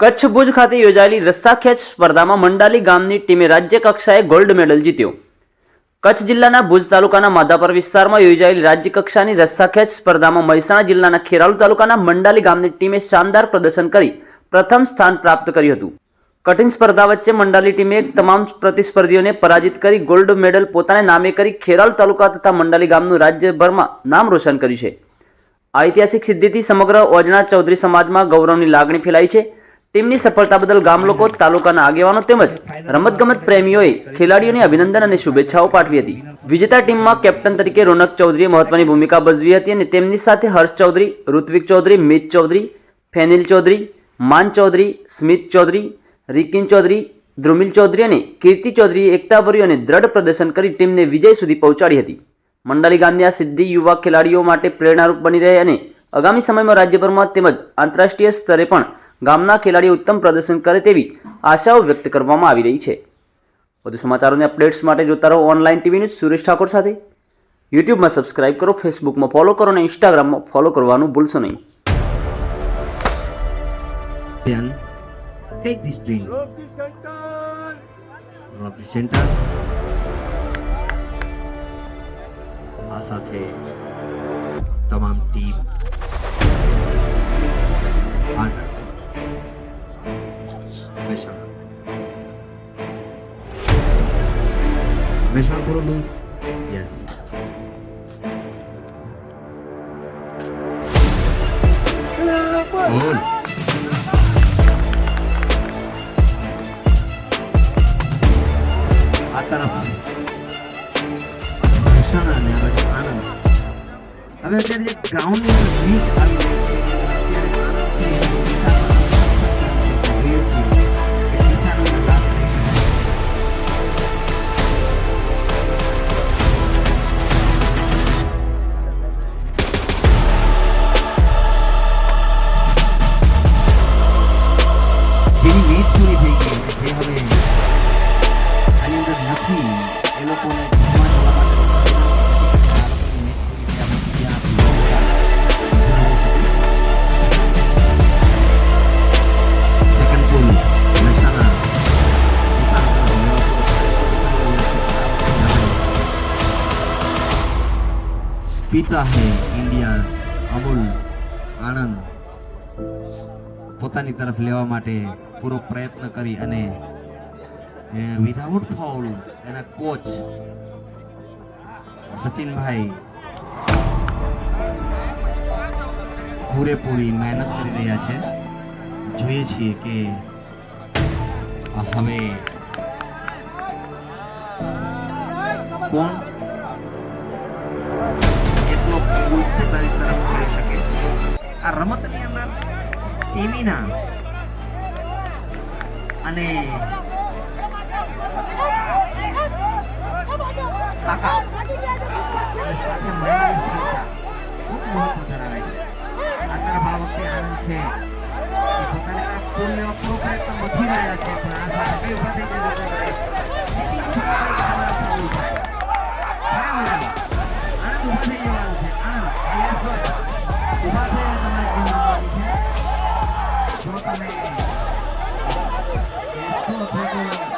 કચ્છ ભુજ ખાતે યોજાયેલી રસ્સાખેંચ સ્પર્ધામાં મંડાલી ગામની ટીમે રાજ્ય કક્ષાએ ગોલ્ડ મેડલ જીત્યો. કચ્છ જિલ્લાના ભુજ તાલુકાના માધાપર વિસ્તારમાં યોજાયેલી રાજ્ય કક્ષાની રસ્સાખેંચ સ્પર્ધામાં મહેસાણા જિલ્લાના ખેરાલુ તાલુકાના મંડાલી ગામની ટીમે શાનદાર પ્રદર્શન કરી પ્રથમ સ્થાન પ્રાપ્ત કર્યું હતું. કઠિન સ્પર્ધા વચ્ચે મંડાલી ટીમે તમામ પ્રતિસ્પર્ધીઓને પરાજિત કરી ગોલ્ડ મેડલ પોતાને નામે કરી ખેરાલુ તાલુકા તથા મંડાલી ગામનું રાજ્યભરમાં નામ રોશન કર્યું છે. ઐતિહાસિક સિદ્ધિથી સમગ્ર ઓજણા ચૌધરી સમાજમાં ગૌરવની લાગણી ફેલાઈ છે. ટીમની સફળતા બદલ ગામ લોકો તાલુકાના આગેવાનો તેમજ રમતગમત પ્રેમીઓએ ખેલાડીઓને અભિનંદન અને શુભેચ્છાઓ પાઠવી હતી. વિજેતા ટીમમાં કેપ્ટન તરીકે રોનક ચૌધરીએ મહત્વની ભૂમિકા ભજવી હતી અને તેમની સાથે હર્ષ ચૌધરી ઋત્વિક ચૌધરી મિત ચૌધરી ફેનિલ ચૌધરી માન ચૌધરી સ્મિત ચૌધરી રિકિન ચૌધરી ધ્રુમિલ ચૌધરી અને કીર્તિ ચૌધરીએ એકતાભર્યું અને દ્રઢ પ્રદર્શન કરી ટીમને વિજય સુધી પહોંચાડી હતી. મંડાલી ગામની આ સિદ્ધિ યુવા ખેલાડીઓ માટે પ્રેરણારૂપ બની રહે અને આગામી સમયમાં રાજ્યભરમાં તેમજ આંતરરાષ્ટ્રીય સ્તરે પણ ગામના ખેલાડીઓ ઉત્તમ પ્રદર્શન કરે તેવી આશાઓ વ્યક્ત કરવામાં આવી રહી છે. વધુ સમાચારોને અપડેટ્સ માટે જોતા રહો online TV news Suresh Thakor સાથે. યુટ્યુબમાં સબસ્ક્રાઇબ કરો, ફેસબુકમાં ફોલો કરો અને ઇન્સ્ટાગ્રામમાં ફોલો કરવાનું ભૂલશો નહીં. તમામ ટીમ મહેસાણા મહેસાણા થોડું લૂઝ યસ ઓલ આ તરફ મહેસાણા અને આ બાજુ આણંદ હવે અત્યારે જે ગ્રાઉન્ડની અંદર વીજ પૂરી થઈ ગઈ જે હવે આની અંદર નથી એ લોકોને પીતા હે ઇન્ડિયા અમૂલ આણંદ પોતાની તરફ લેવા માટે પૂરો પ્રયત્ન કરી અને વિધાઉટ ફોલ એના કોચ સચિનભાઈ પૂરેપૂરી મહેનત કરી રહ્યા છે. જોઈએ છીએ કે હવે કોણ એટલો પોતાની તરફ કરી શકે? આ રમતની અંદર સ્ટેમિના અને તાકાત અને સાથે મનની સ્થિરતા ખૂબ મહત્વ ધરાવે છે આ તરફ આ વખતે આનંદ છે કે પોતાને આ સ્કૂલ લેવા પૂરો પ્રયત્ન વધી રહ્યા છે પણ આ સાથે કઈ ઊભા થઈ જાય લોકો Hitting ઉપર આપણે તમારા foul થાય. ઘણા બધા. આનંદ ઊભા થઈ જવાનું છે આનંદ yes sir. ઊભા થઈને તમારે જીવવાનું છે જો તમે 要拍照吗